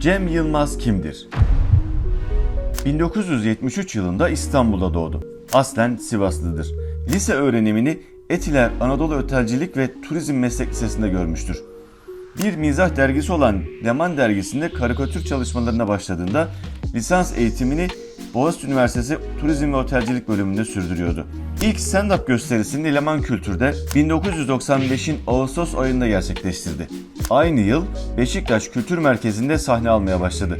Cem Yılmaz kimdir? 1973 yılında İstanbul'da doğdu. Aslen Sivaslıdır. Lise öğrenimini Etiler Anadolu Ötelcilik ve Turizm Meslek Lisesi'nde görmüştür. Bir mizah dergisi olan Leman dergisinde karikatür çalışmalarına başladığında lisans eğitimini Boğaziçi Üniversitesi Turizm ve Otelcilik bölümünde sürdürüyordu. İlk stand-up gösterisini Leman Kültür'de 1995'in Ağustos ayında gerçekleştirdi. Aynı yıl Beşiktaş Kültür Merkezi'nde sahne almaya başladı.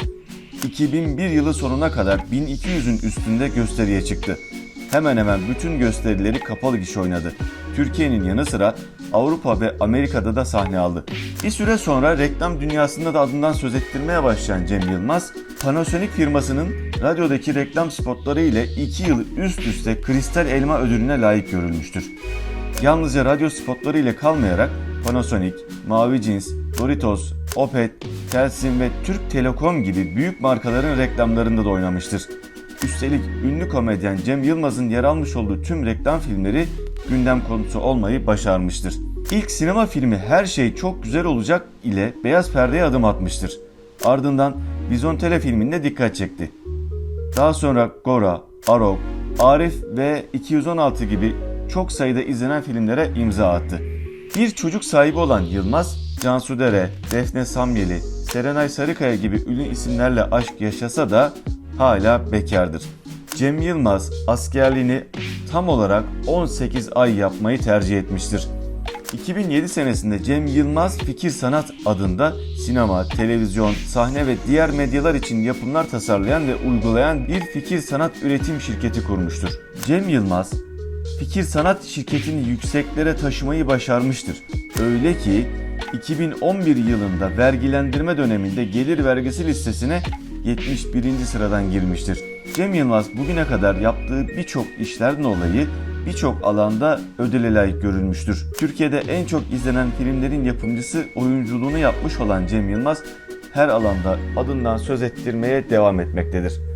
2001 yılı sonuna kadar 1200'ün üstünde gösteriye çıktı. Hemen hemen bütün gösterileri kapalı gişe oynadı. Türkiye'nin yanı sıra Avrupa ve Amerika'da da sahne aldı. Bir süre sonra reklam dünyasında da adından söz ettirmeye başlayan Cem Yılmaz, Panasonic firmasının radyodaki reklam spotları ile 2 yıl üst üste Kristal Elma ödülüne layık görülmüştür. Yalnızca radyo spotları ile kalmayarak Panasonic, Mavi Cins, Doritos, Opet, Telsim ve Türk Telekom gibi büyük markaların reklamlarında da oynamıştır. Üstelik ünlü komedyen Cem Yılmaz'ın yer almış olduğu tüm reklam filmleri gündem konusu olmayı başarmıştır. İlk sinema filmi Her Şey Çok Güzel Olacak ile beyaz perdeye adım atmıştır. Ardından Vizontele filminde dikkat çekti. Daha sonra Gora, Arok, Arif ve 216 gibi çok sayıda izlenen filmlere imza attı. Bir çocuk sahibi olan Yılmaz, Cansu Dere, Defne Samyeli, Serenay Sarıkaya gibi ünlü isimlerle aşk yaşasa da hala bekardır. Cem Yılmaz askerliğini tam olarak 18 ay yapmayı tercih etmiştir. 2007 senesinde Cem Yılmaz Fikir Sanat adında sinema, televizyon, sahne ve diğer medyalar için yapımlar tasarlayan ve uygulayan bir fikir sanat üretim şirketi kurmuştur. Cem Yılmaz, fikir sanat şirketini yükseklere taşımayı başarmıştır. Öyle ki 2011 yılında vergilendirme döneminde gelir vergisi listesine 71. sıradan girmiştir. Cem Yılmaz bugüne kadar yaptığı birçok işlerden dolayı birçok alanda ödüle layık görülmüştür. Türkiye'de en çok izlenen filmlerin yapımcısı oyunculuğunu yapmış olan Cem Yılmaz her alanda adından söz ettirmeye devam etmektedir.